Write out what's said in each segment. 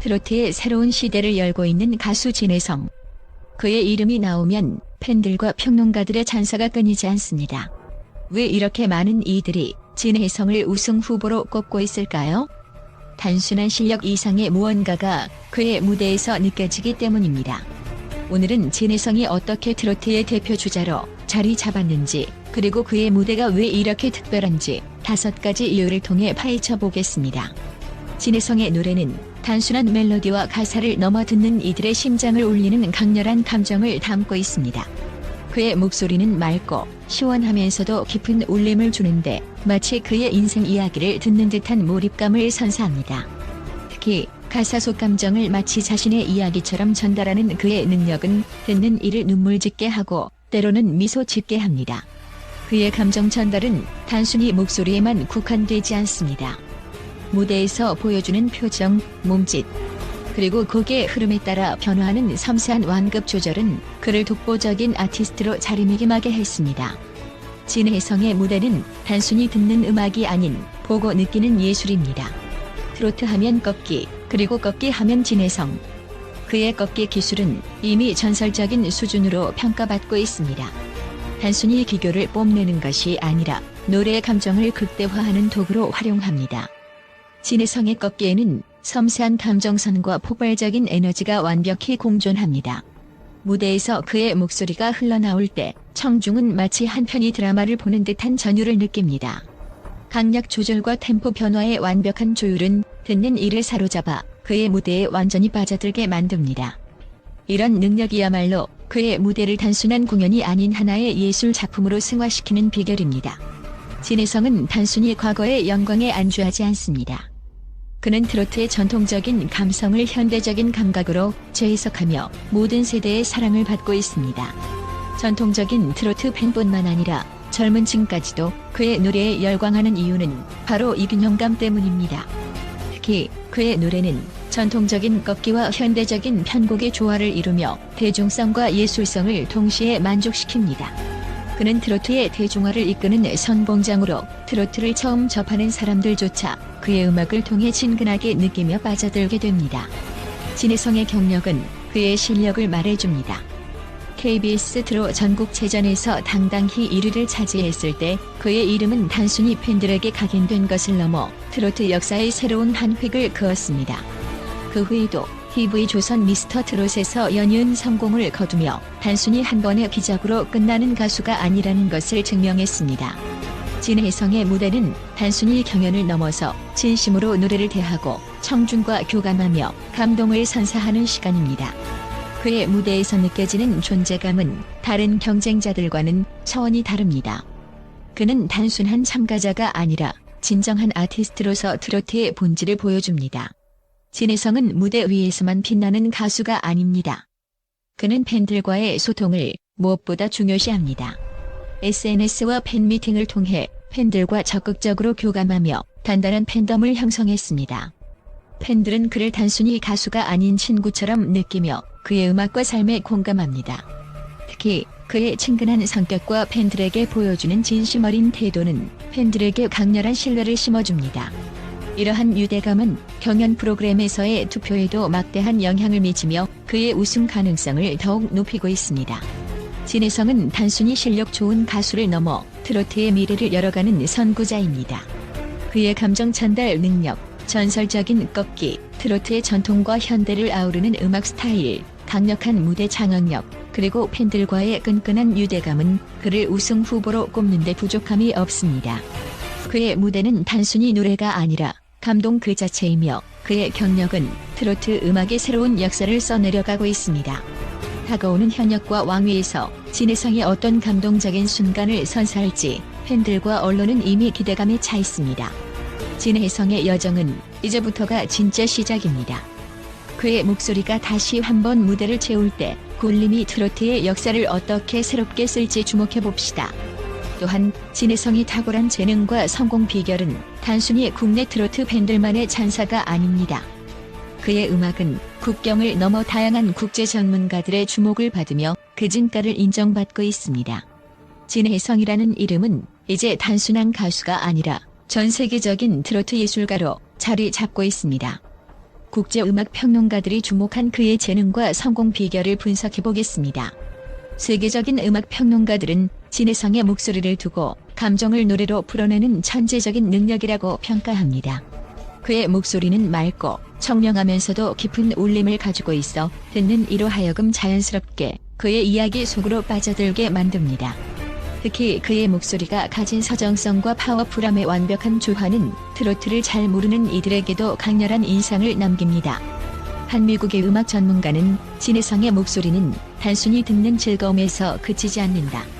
트로트의 새로운 시대를 열고 있는 가수 진혜성. 그의 이름이 나오면 팬들과 평론가들의 찬사가 끊이지 않습니다. 왜 이렇게 많은 이들이 진혜성을 우승 후보로 꼽고 있을까요? 단순한 실력 이상의 무언가가 그의 무대에서 느껴지기 때문입니다. 오늘은 진혜성이 어떻게 트로트의 대표 주자로 자리 잡았는지, 그리고 그의 무대가 왜 이렇게 특별한지 다섯 가지 이유를 통해 파헤쳐 보겠습니다. 진혜성의 노래는 단순한 멜로디와 가사를 넘어 듣는 이들의 심장을 울리는 강렬한 감정을 담고 있습니다. 그의 목소리는 맑고 시원하면서도 깊은 울림을 주는데 마치 그의 인생 이야기를 듣는 듯한 몰입감을 선사합니다. 특히 가사 속 감정을 마치 자신의 이야기처럼 전달하는 그의 능력은 듣는 이를 눈물 짓게 하고 때로는 미소 짓게 합니다. 그의 감정 전달은 단순히 목소리에만 국한되지 않습니다. 무대에서 보여주는 표정, 몸짓, 그리고 곡의 흐름에 따라 변화하는 섬세한 완급 조절은 그를 독보적인 아티스트로 자리매김하게 했습니다. 진혜성의 무대는 단순히 듣는 음악이 아닌 보고 느끼는 예술입니다. 트로트 하면 꺾기, 그리고 꺾기 하면 진혜성. 그의 꺾기 기술은 이미 전설적인 수준으로 평가받고 있습니다. 단순히 기교를 뽐내는 것이 아니라 노래의 감정을 극대화하는 도구로 활용합니다. 진혜성의 꺾기에는 섬세한 감정선과 폭발적인 에너지가 완벽히 공존합니다. 무대에서 그의 목소리가 흘러나올 때 청중은 마치 한 편의 드라마를 보는 듯한 전율을 느낍니다. 강약 조절과 템포 변화의 완벽한 조율은 듣는 이를 사로잡아 그의 무대에 완전히 빠져들게 만듭니다. 이런 능력이야말로 그의 무대를 단순한 공연이 아닌 하나의 예술 작품으로 승화시키는 비결입니다. 진혜성은 단순히 과거의 영광에 안주하지 않습니다. 그는 트로트의 전통적인 감성을 현대적인 감각으로 재해석하며 모든 세대의 사랑을 받고 있습니다. 전통적인 트로트 팬뿐만 아니라 젊은 층까지도 그의 노래에 열광하는 이유는 바로 이 균형감 때문입니다. 특히 그의 노래는 전통적인 꺾기와 현대적인 편곡의 조화를 이루며 대중성과 예술성을 동시에 만족시킵니다. 그는 트로트의 대중화를 이끄는 선봉장으로 트로트를 처음 접하는 사람들조차 그의 음악을 통해 친근하게 느끼며 빠져들게 됩니다. 진혜성의 경력은 그의 실력을 말해줍니다. KBS 트로 전국체전에서 당당히 1위를 차지했을 때 그의 이름은 단순히 팬들에게 각인된 것을 넘어 트로트 역사의 새로운 한 획을 그었습니다. 그 후에도 TV 조선 미스터 트롯에서 연이은 성공을 거두며 단순히 한 번의 기적으로 끝나는 가수가 아니라는 것을 증명했습니다. 진혜성의 무대는 단순히 경연을 넘어서 진심으로 노래를 대하고 청중과 교감하며 감동을 선사하는 시간입니다. 그의 무대에서 느껴지는 존재감은 다른 경쟁자들과는 차원이 다릅니다. 그는 단순한 참가자가 아니라 진정한 아티스트로서 트로트의 본질을 보여줍니다. 진혜성은 무대 위에서만 빛나는 가수가 아닙니다. 그는 팬들과의 소통을 무엇보다 중요시합니다. SNS와 팬미팅을 통해 팬들과 적극적으로 교감하며 단단한 팬덤을 형성했습니다. 팬들은 그를 단순히 가수가 아닌 친구처럼 느끼며 그의 음악과 삶에 공감합니다. 특히 그의 친근한 성격과 팬들에게 보여주는 진심 어린 태도는 팬들에게 강렬한 신뢰를 심어줍니다. 이러한 유대감은 경연 프로그램에서의 투표에도 막대한 영향을 미치며 그의 우승 가능성을 더욱 높이고 있습니다. 진혜성은 단순히 실력 좋은 가수를 넘어 트로트의 미래를 열어가는 선구자입니다. 그의 감정 전달 능력, 전설적인 꺾기, 트로트의 전통과 현대를 아우르는 음악 스타일, 강력한 무대 장악력, 그리고 팬들과의 끈끈한 유대감은 그를 우승 후보로 꼽는데 부족함이 없습니다. 그의 무대는 단순히 노래가 아니라 감동 그 자체이며 그의 경력은 트로트 음악의 새로운 역사를 써내려가고 있습니다. 다가오는 현역과 왕위에서 진혜성이 어떤 감동적인 순간을 선사할지 팬들과 언론은 이미 기대감에 차 있습니다. 진혜성의 여정은 이제부터가 진짜 시작입니다. 그의 목소리가 다시 한번 무대를 채울 때 굴림이 트로트의 역사를 어떻게 새롭게 쓸지 주목해 봅시다. 또한 진혜성이 탁월한 재능과 성공 비결은 단순히 국내 트로트 팬들만의 찬사가 아닙니다. 그의 음악은 국경을 넘어 다양한 국제 전문가들의 주목을 받으며 그 진가를 인정받고 있습니다. 진혜성이라는 이름은 이제 단순한 가수가 아니라 전 세계적인 트로트 예술가로 자리 잡고 있습니다. 국제 음악 평론가들이 주목한 그의 재능과 성공 비결을 분석해 보겠습니다. 세계적인 음악 평론가들은 진혜성의 목소리를 두고 감정을 노래로 풀어내는 천재적인 능력이라고 평가합니다. 그의 목소리는 맑고 청량하면서도 깊은 울림을 가지고 있어 듣는 이로 하여금 자연스럽게 그의 이야기 속으로 빠져들게 만듭니다. 특히 그의 목소리가 가진 서정성과 파워풀함의 완벽한 조화는 트로트를 잘 모르는 이들에게도 강렬한 인상을 남깁니다. 한 미국의 음악 전문가는 진혜성의 목소리는 단순히 듣는 즐거움에서 그치지 않는다.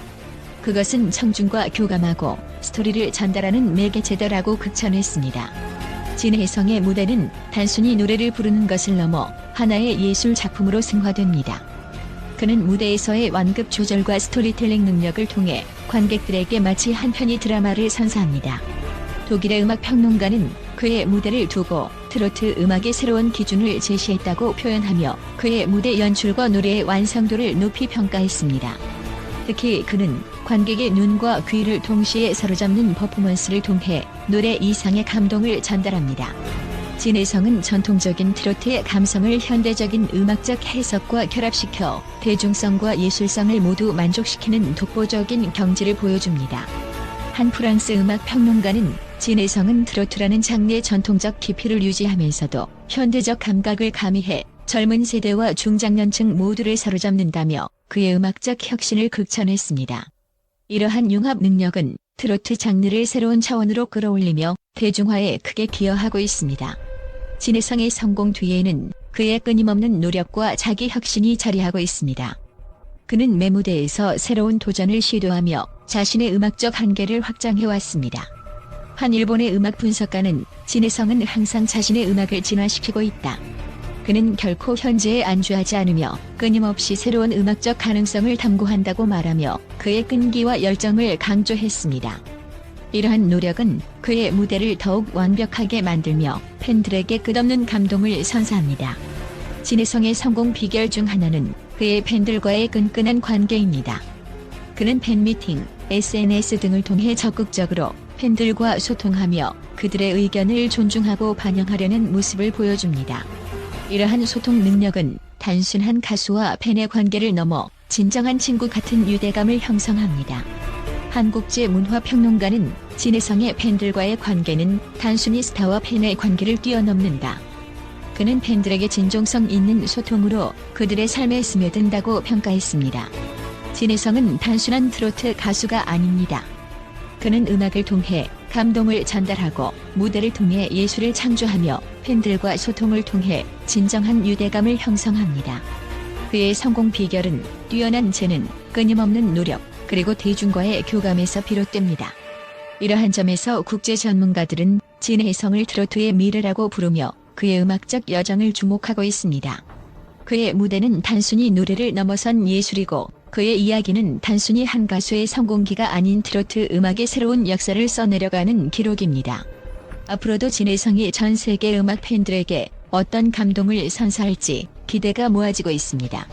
그것은 청중과 교감하고 스토리를 전달하는 매개체다라고 극찬했습니다. 진혜성의 무대는 단순히 노래를 부르는 것을 넘어 하나의 예술 작품으로 승화됩니다. 그는 무대에서의 완급 조절과 스토리텔링 능력을 통해 관객들에게 마치 한 편의 드라마를 선사합니다. 독일의 음악 평론가는 그의 무대를 두고 트로트 음악의 새로운 기준을 제시했다고 표현하며 그의 무대 연출과 노래의 완성도를 높이 평가했습니다. 특히 그는 관객의 눈과 귀를 동시에 사로잡는 퍼포먼스를 통해 노래 이상의 감동을 전달합니다. 진혜성은 전통적인 트로트의 감성을 현대적인 음악적 해석과 결합시켜 대중성과 예술성을 모두 만족시키는 독보적인 경지를 보여줍니다. 한 프랑스 음악 평론가는 진혜성은 트로트라는 장르의 전통적 깊이를 유지하면서도 현대적 감각을 가미해 젊은 세대와 중장년층 모두를 사로잡는다며 그의 음악적 혁신을 극찬했습니다. 이러한 융합 능력은 트로트 장르를 새로운 차원으로 끌어올리며 대중화에 크게 기여하고 있습니다. 진혜성의 성공 뒤에는 그의 끊임없는 노력과 자기 혁신이 자리하고 있습니다. 그는 매무대에서 새로운 도전을 시도하며 자신의 음악적 한계를 확장해왔습니다. 한 일본의 음악 분석가는 진혜성은 항상 자신의 음악을 진화시키고 있다. 그는 결코 현재에 안주하지 않으며 끊임없이 새로운 음악적 가능성을 탐구한다고 말하며 그의 끈기와 열정을 강조했습니다. 이러한 노력은 그의 무대를 더욱 완벽하게 만들며 팬들에게 끝없는 감동을 선사합니다. 진혜성의 성공 비결 중 하나는 그의 팬들과의 끈끈한 관계입니다. 그는 팬미팅, SNS 등을 통해 적극적으로 팬들과 소통하며 그들의 의견을 존중하고 반영하려는 모습을 보여줍니다. 이러한 소통 능력은 단순한 가수와 팬의 관계를 넘어 진정한 친구 같은 유대감을 형성합니다. 한국제 문화평론가는 진혜성의 팬들과의 관계는 단순히 스타와 팬의 관계를 뛰어넘는다. 그는 팬들에게 진정성 있는 소통으로 그들의 삶에 스며든다고 평가했습니다. 진혜성은 단순한 트로트 가수가 아닙니다. 그는 음악을 통해 감동을 전달하고 무대를 통해 예술을 창조하며 팬들과 소통을 통해 진정한 유대감을 형성합니다. 그의 성공 비결은 뛰어난 재능, 끊임없는 노력, 그리고 대중과의 교감에서 비롯됩니다. 이러한 점에서 국제 전문가들은 진혜성을 트로트의 미래라고 부르며 그의 음악적 여정을 주목하고 있습니다. 그의 무대는 단순히 노래를 넘어선 예술이고 그의 이야기는 단순히 한 가수의 성공기가 아닌 트로트 음악의 새로운 역사를 써내려가는 기록입니다. 앞으로도 진혜성이 전 세계 음악 팬들에게 어떤 감동을 선사할지 기대가 모아지고 있습니다.